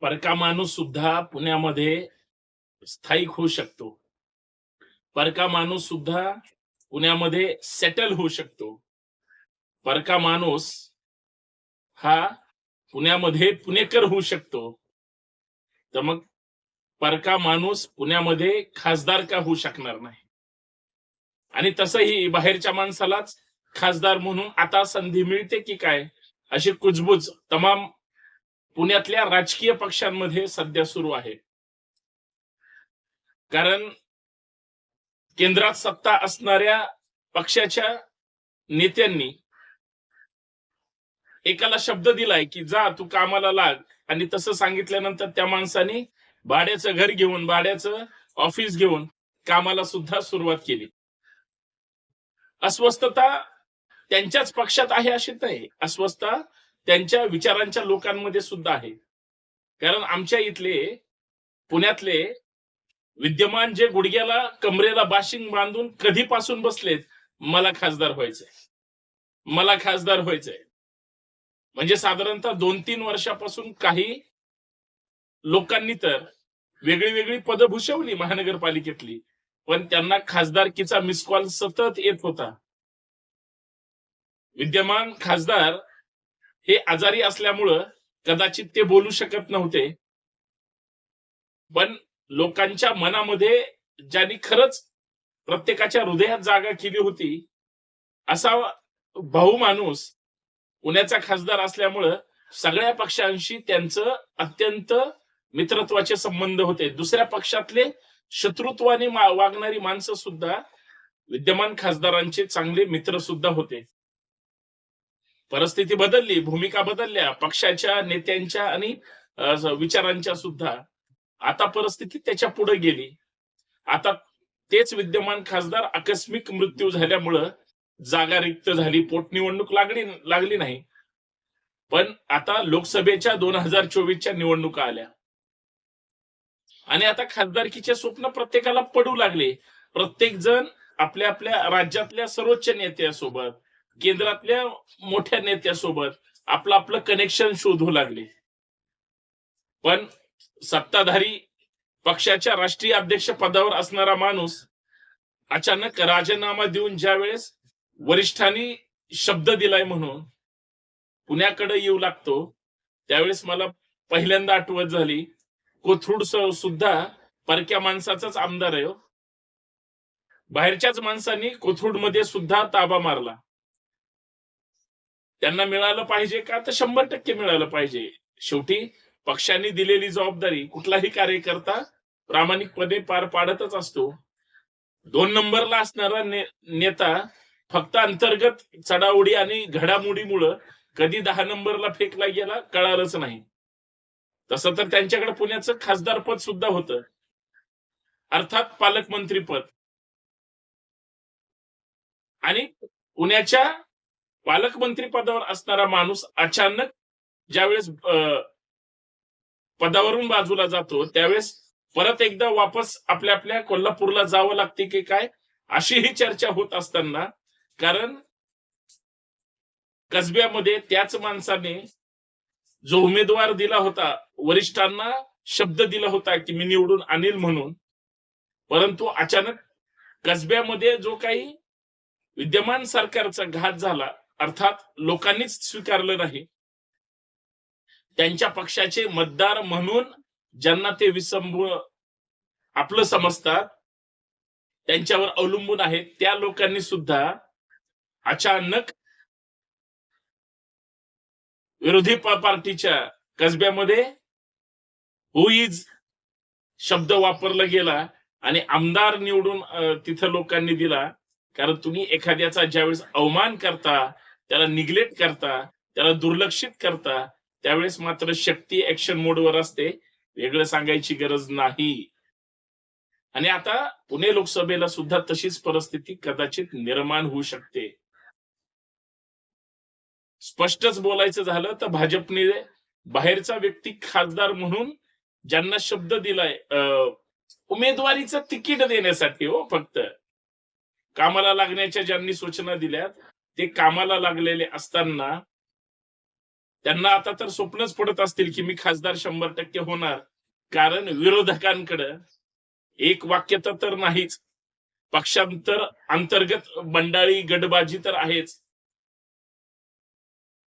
परका माणूस सुद्धा पुण्यामध्ये स्थायिक होऊ शकतो. परका माणूस सुद्धा पुण्यामध्ये सेटल होऊ शकतो. परका माणूस हा पुण्यामध्ये पुणेकर होऊ शकतो. तर मग परका माणूस पुण्यामध्ये खासदार का होऊ शकणार नाही? आणि तसंही बाहेरच्या माणसालाच खासदार म्हणून आता संधी मिळते की काय? अशी कुजबूज तमाम पुण्यातल्या राजकीय पक्षांमध्ये सध्या सुरू आहे. कारण केंद्रात सत्ता असणाऱ्या पक्षाच्या नेत्यांनी एकाला शब्द दिलाय की जा तू कामाला लाग. आणि तसं सांगितल्यानंतर त्या माणसाने भाड्याचं घर घेऊन भाड्याचं ऑफिस घेऊन कामाला सुद्धा सुरुवात केली. अस्वस्थता त्यांच्याच पक्षात आहे अशी नाही. अस्वस्थता त्यांच्या विचारांच्या लोकांमध्ये सुद्धा आहे. कारण आमच्या इथले पुण्यातले विद्यमान जे गुडघ्याला कमरेला बाशिंग बांधून कधीपासून बसलेत मला खासदार व्हायचंय. मला खासदार व्हायचंय. म्हणजे साधारणतः दोन तीन वर्षापासून काही लोकांनी तर वेगळी वेगळी पदं भूषवली महानगरपालिकेतली पण त्यांना खासदारकीचा मिस कॉल सतत येत होता. विद्यमान खासदार हे आजारी असल्यामुळं कदाचित ते बोलू शकत नव्हते. पण लोकांच्या मनामध्ये ज्यांनी खरंच प्रत्येकाच्या हृदयात जागा केली होती असा भाऊ माणूस पुण्याचा खासदार असल्यामुळं सगळ्या पक्षांशी त्यांचं अत्यंत मित्रत्वाचे संबंध होते. दुसऱ्या पक्षातले शत्रुत्वाने वागणारी माणसं सुद्धा विद्यमान खासदारांचे चांगले मित्र सुद्धा होते. परिस्थिती बदलली भूमिका बदलल्या पक्षाच्या नेत्यांच्या आणि विचारांच्या सुद्धा आता परिस्थिती त्याच्या पुढे गेली. आता तेच विद्यमान खासदार आकस्मिक मृत्यू झाल्यामुळं जागा रिक्त झाली पोटनिवडणूक लागली लागली नाही. पण आता लोकसभेच्या दोन हजार चोवीसच्या निवडणुका आल्या. आणि आता खासदारकीचे स्वप्न प्रत्येकाला पडू लागले. प्रत्येक जण आपल्या आपल्या राज्यातल्या सर्वोच्च नेत्यासोबत केंद्रातल्या मोठ्या नेत्यासोबत आपलं आपलं कनेक्शन शोधू लागले. पण सत्ताधारी पक्षाच्या राष्ट्रीय अध्यक्ष पदावर असणारा माणूस अचानक राजीनामा देऊन ज्या वेळेस वरिष्ठांनी शब्द दिलाय म्हणून पुण्याकडे येऊ लागतो त्यावेळेस मला पहिल्यांदा आठवत झाली कोथरूड सुद्धा परक्या माणसाचाच आमदार आहे हो. बाहेरच्याच माणसांनी कोथरूडमध्ये सुद्धा ताबा मारला. त्यांना मिळालं पाहिजे का? तर शंभर टक्के मिळालं पाहिजे. शेवटी पक्षांनी दिलेली जबाबदारी कुठलाही कार्यकर्ता प्रामाणिकपणे पार पाडतच असतो. दोन नंबरला असणारा ने- नेता फक्त अंतर्गत चढाओढी आणि घडामोडीमुळं कधी दहा नंबरला फेकला गेला कळालंच नाही. तसं तर त्यांच्याकडे पुण्याचं खासदार पद सुद्धा होतं. अर्थात पालकमंत्री पद. आणि पुण्याच्या पालकमंत्री पदावर असणारा माणूस अचानक ज्यावेळेस अं, पदावरून बाजूला जातो त्यावेळेस परत एकदा वापस आपल्या आपल्या कोल्हापूरला जावं लागते की काय अशी ही चर्चा होत असताना कारण कसब्यामध्ये त्याच माणसाने जो उमेदवार दिला होता वरिष्ठांना शब्द दिला होता की मी निवडून आणील म्हणून परंतु अचानक कसब्यामध्ये जो काही विद्यमान सरकारचा घात झाला अर्थात लोकांनीच स्वीकारलं नाही. त्यांच्या पक्षाचे मतदार म्हणून ज्यांना ते विसंब आपलं समजतात त्यांच्यावर अवलंबून आहेत त्या लोकांनी सुद्धा अचानक विरोधी पार्टीच्या कसब्यामध्ये हु इज शब्द वापरला गेला आणि आमदार निवडून तिथं लोकांनी दिला. कारण तुम्ही एखाद्याचा ज्यावेळेस अवमान करता त्याला निग्लेक्ट करता त्याला दुर्लक्षित करता त्यावेळेस मात्र शक्ती ऍक्शन मोडवर असते. वेगळं सांगायची गरज नाही. आणि आता पुणे लोकसभेला सुद्धा तशीच परिस्थिती कदाचित निर्माण होऊ शकते. स्पष्टच बोलायचं झालं तर भाजपने बाहेरचा व्यक्ती खासदार म्हणून ज्यांना शब्द दिलाय अं, उमेदवारीचं तिकीट देण्यासाठी हो फक्त. कामाला लागण्याच्या ज्यांनी सूचना दिल्यात ते कामाला लागलेले असताना त्यांना आता तर स्वप्नच पडत असतील की मी खासदार शंभर टक्के होणार. कारण विरोधकांकडं एक वाक्यता तर नाहीच. पक्षांतर अंतर्गत बंडाळी गटबाजी तर आहेच.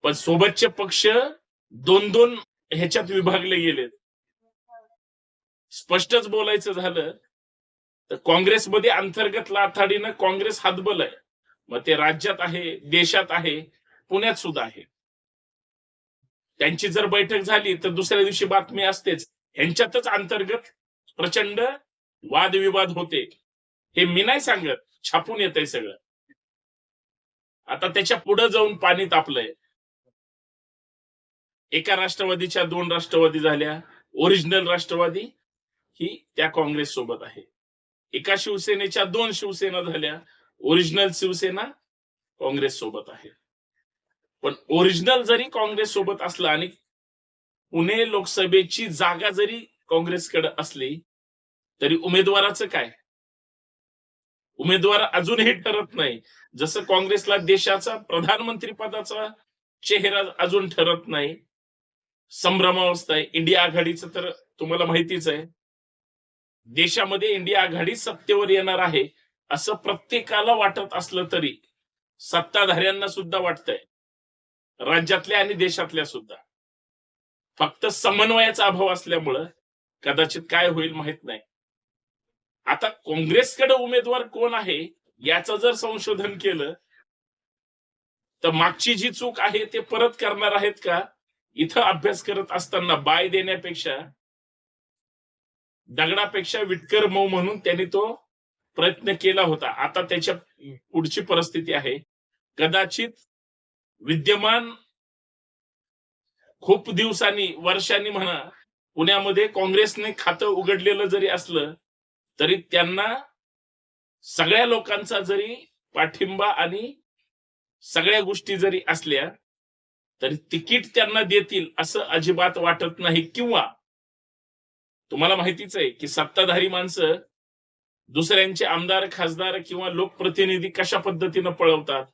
पण सोबतचे पक्ष दोन दोन ह्याच्यात विभागले गेलेत. स्पष्टच बोलायचं झालं तर काँग्रेसमध्ये अंतर्गत लाथाडीनं काँग्रेस हातबल आहे. मग ते राज्यात आहे देशात आहे पुण्यात सुद्धा आहे. त्यांची जर बैठक झाली तर दुसऱ्या दिवशी बातमी असतेच. यांच्यातच अंतर्गत प्रचंड वादविवाद होते. हे मी नाही सांगत छापून येत सगळं. आता त्याच्या पुढे जाऊन पाणी तापलंय. एका राष्ट्रवादीच्या दोन राष्ट्रवादी झाल्या. ओरिजिनल राष्ट्रवादी ही त्या काँग्रेस सोबत आहे. एका शिवसेनेच्या दोन शिवसेना झाल्या. ओरिजिनल शिवसेना काँग्रेस सोबत आहे. पण ओरिजिनल जरी काँग्रेस सोबत असलं आणि पुणे लोकसभेची जागा जरी काँग्रेसकडे असली तरी उमेदवाराचं काय? उमेदवार अजूनही ठरत नाही. जसं काँग्रेसला देशाचा प्रधानमंत्री पदाचा चेहरा अजून ठरत नाही. संभ्रमावस्था आहे. इंडिया आघाडीचं तर तुम्हाला माहितीच आहे. देशामध्ये इंडिया आघाडी सत्तेवर येणार आहे. असं प्रत्येकाला वाटत असलं तरी सत्ताधाऱ्यांना सुद्धा वाटतंय. राज्यातल्या आणि देशातल्या सुद्धा. फक्त समन्वयाचा अभाव असल्यामुळं कदाचित काय होईल माहीत नाही. आता काँग्रेसकडे उमेदवार कोण आहे याचं जर संशोधन केलं तर मागची जी चूक आहे ते परत करणार आहेत का? इथं अभ्यास करत असताना बाय देण्यापेक्षा दगडापेक्षा विटकर मऊ म्हणून त्यांनी तो प्रयत्न केला होता. आता त्याच्या पुढची परिस्थिती आहे. कदाचित विद्यमान खूप दिवसांनी वर्षांनी म्हणा पुण्यामध्ये काँग्रेसने खातं उघडलेलं जरी असलं तरी त्यांना सगळ्या लोकांचा जरी पाठिंबा आणि सगळ्या गोष्टी जरी असल्या तरी तिकीट त्यांना देतील असं अजिबात वाटत नाही. किंवा तुम्हाला माहितीच आहे की सत्ताधारी माणसं दुसऱ्यांचे आमदार खासदार किंवा लोकप्रतिनिधी कशा पद्धतीनं पळवतात?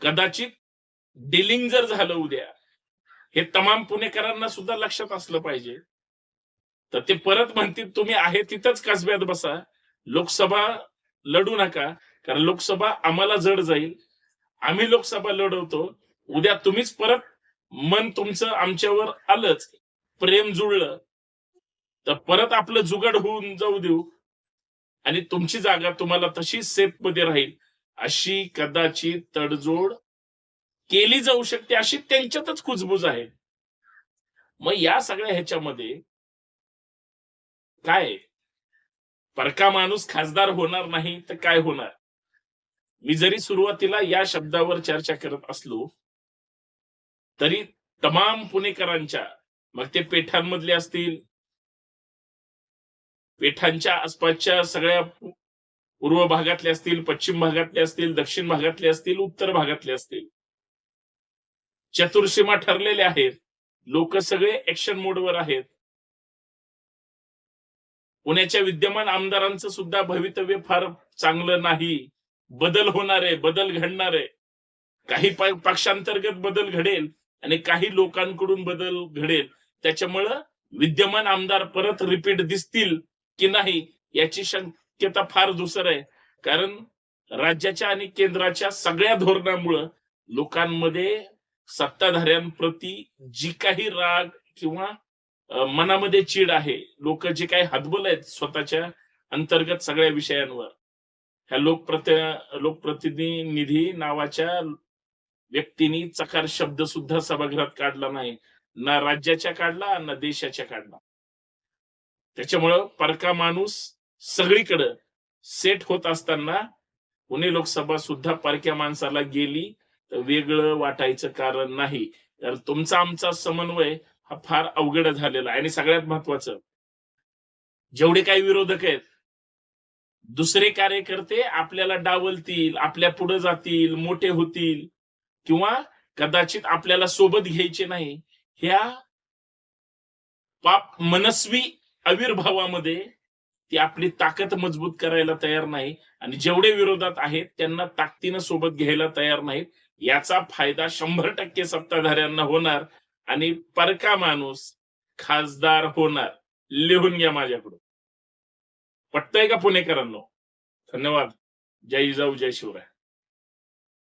कदाचित डिलिंग जर झालं उद्या हे तमाम पुणेकरांना सुद्धा लक्षात असलं पाहिजे. तर ते परत म्हणतील तुम्ही आहे तिथंच कसब्यात बसा. लोकसभा लढू नका कारण लोकसभा आम्हाला जड जाईल. आम्ही लोकसभा लढवतो. उद्या तुम्हीच परत मन तुमचं आमच्यावर आलंच. प्रेम जुळलं. तर परत आपलं जुगाड होऊन जाऊ देऊ. आणि तुमची जागा तुम्हाला तशी सेफमध्ये राहील अशी कदाचित तडजोड केली जाऊ शकते अशी त्यांच्यातच कुजबूज आहे. मग या सगळ्या ह्याच्यामध्ये काय? परका माणूस खासदार होणार नाही तर काय होणार? मी जरी सुरुवातीला या शब्दावर चर्चा करत असलो तरी तमाम पुणेकरांच्या मग ते पेठांमधले असतील पेठांच्या आसपासच्या सगळ्या पूर्व भागातले असतील पश्चिम भागातले असतील दक्षिण भागातले असतील उत्तर भागातले असतील. चतुर्सीमा ठरलेले आहेत. लोक सगळे ऍक्शन मोडवर आहेत. पुण्याच्या विद्यमान आमदारांचं सुद्धा भवितव्य फार चांगलं नाही. बदल होणार आहे बदल घडणार आहे. काही पक्षांतर्गत बदल घडेल आणि काही लोकांकडून बदल घडेल. त्याच्यामुळं विद्यमान आमदार परत रिपीट दिसतील. की नाही याची शक्यता फार दुसर आहे. कारण राज्याच्या आणि केंद्राच्या सगळ्या धोरणामुळं लोकांमध्ये सत्ताधाऱ्यांप्रती जी काही राग किंवा मनामध्ये चीड आहे लोक जे काही हातबल आहेत स्वतःच्या अंतर्गत सगळ्या विषयांवर ह्या लोकप्रति लोकप्रतिनिधी नावाच्या व्यक्तींनी चकार शब्द सुद्धा सभागृहात काढला नाही. ना राज्याच्या काढला ना देशाच्या काढला. त्याच्यामुळं परका माणूस सगळीकडं सेट होत असताना पुणे लोकसभा सुद्धा परक्या माणसाला गेली तर वेगळं वाटायचं कारण नाही. तर तुमचा आमचा समन्वय हा फार अवघड झालेला आहे. आणि सगळ्यात महत्वाचं जेवढे काही विरोधक आहेत दुसरे कार्यकर्ते आपल्याला डावलतील आपल्या पुढे जातील मोठे होतील किंवा कदाचित आपल्याला सोबत घ्यायचे नाही ह्या पाप मनस्वी आविर्भावामध्ये ती आपली ताकद मजबूत करायला तयार नाही आणि जेवढे विरोधात आहेत त्यांना ताकदीनं सोबत घ्यायला तयार नाहीत. याचा फायदा शंभर टक्के सत्ताधाऱ्यांना होणार आणि परका माणूस खासदार होणार. लिहून घ्या माझ्याकडून. पटतंय का पुणेकरांनो? धन्यवाद. जय जाऊ जय शिवराय.